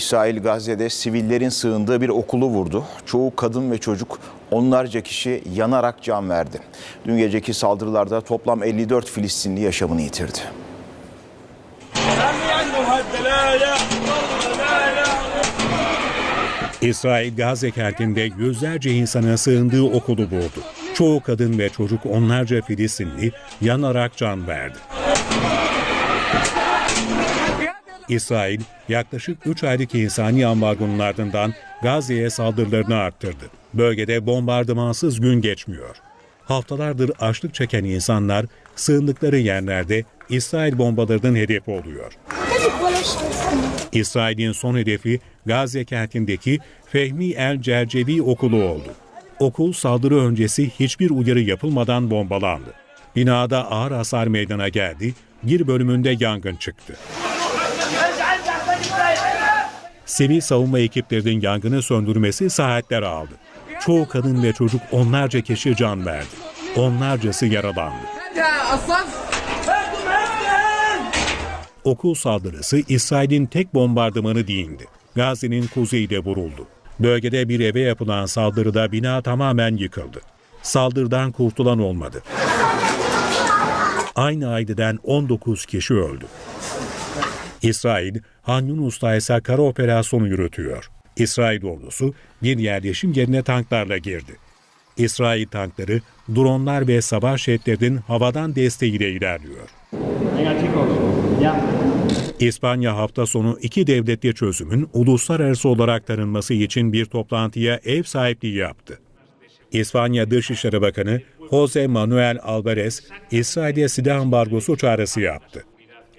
İsrail Gazze'de sivillerin sığındığı bir okulu vurdu. Çoğu kadın ve çocuk onlarca kişi yanarak can verdi. Dün geceki saldırılarda toplam 54 Filistinli yaşamını yitirdi. İsrail Gazze kentinde yüzlerce insanın sığındığı okulu vurdu. Çoğu kadın ve çocuk onlarca Filistinli yanarak can verdi. İsrail yaklaşık 3 aylık insani ambargonun ardından Gazze'ye saldırılarını arttırdı. Bölgede bombardımansız gün geçmiyor. Haftalardır açlık çeken insanlar sığındıkları yerlerde İsrail bombalarının hedefi oluyor. İsrail'in son hedefi Gazze kentindeki Fehmi El Cercevi okulu oldu. Okul saldırı öncesi hiçbir uyarı yapılmadan bombalandı. Binada ağır hasar meydana geldi, bir bölümünde yangın çıktı. Sivil savunma ekiplerinin yangını söndürmesi saatler aldı. Çoğu kadın ve çocuk onlarca kişi can verdi. Onlarcası yaralandı. Okul saldırısı İsrail'in tek bombardımanı değildi. Gazze'nin kuzeyde vuruldu. Bölgede bir eve yapılan saldırıda bina tamamen yıkıldı. Saldırıdan kurtulan olmadı. Aynı aileden 19 kişi öldü. İsrail, Han Yunus'ta ise kara operasyonu yürütüyor. İsrail ordusu bir yerleşim yerine tanklarla girdi. İsrail tankları, dronlar ve savaş jetlerinin havadan desteğiyle ilerliyor. İspanya hafta sonu iki devletli çözümün uluslararası olarak tanınması için bir toplantıya ev sahipliği yaptı. İspanya Dışişleri Bakanı Jose Manuel Alvarez, İsrail'e silah ambargosu çağrısı yaptı.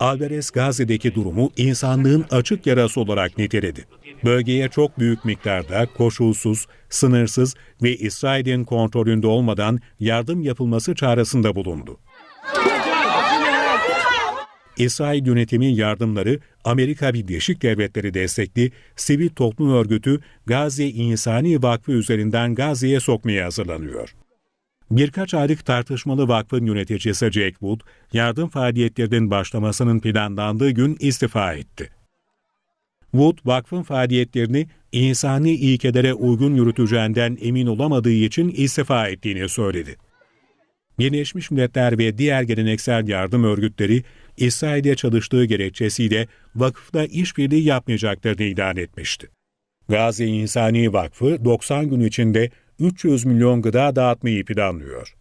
Alvarez Gazze'deki durumu insanlığın açık yarası olarak niteledi. Bölgeye çok büyük miktarda koşulsuz, sınırsız ve İsrail'in kontrolünde olmadan yardım yapılması çağrısında bulundu. İsrail yönetimi yardımları Amerika Birleşik Devletleri destekli sivil toplum örgütü Gazze İnsani Vakfı üzerinden Gazze'ye sokmaya hazırlanıyor. Birkaç aylık tartışmalı vakfın yöneticisi Jack Wood, yardım faaliyetlerinin başlamasının planlandığı gün istifa etti. Wood, vakfın faaliyetlerini insani ilkelere uygun yürüteceğinden emin olamadığı için istifa ettiğini söyledi. Birleşmiş Milletler ve diğer geleneksel yardım örgütleri İsrail'de çalıştığı gerekçesiyle vakıfla işbirliği yapmayacaklarını ilan etmişti. Gazi İnsani Vakfı 90 gün içinde 300 milyon gıda dağıtmayı planlıyor.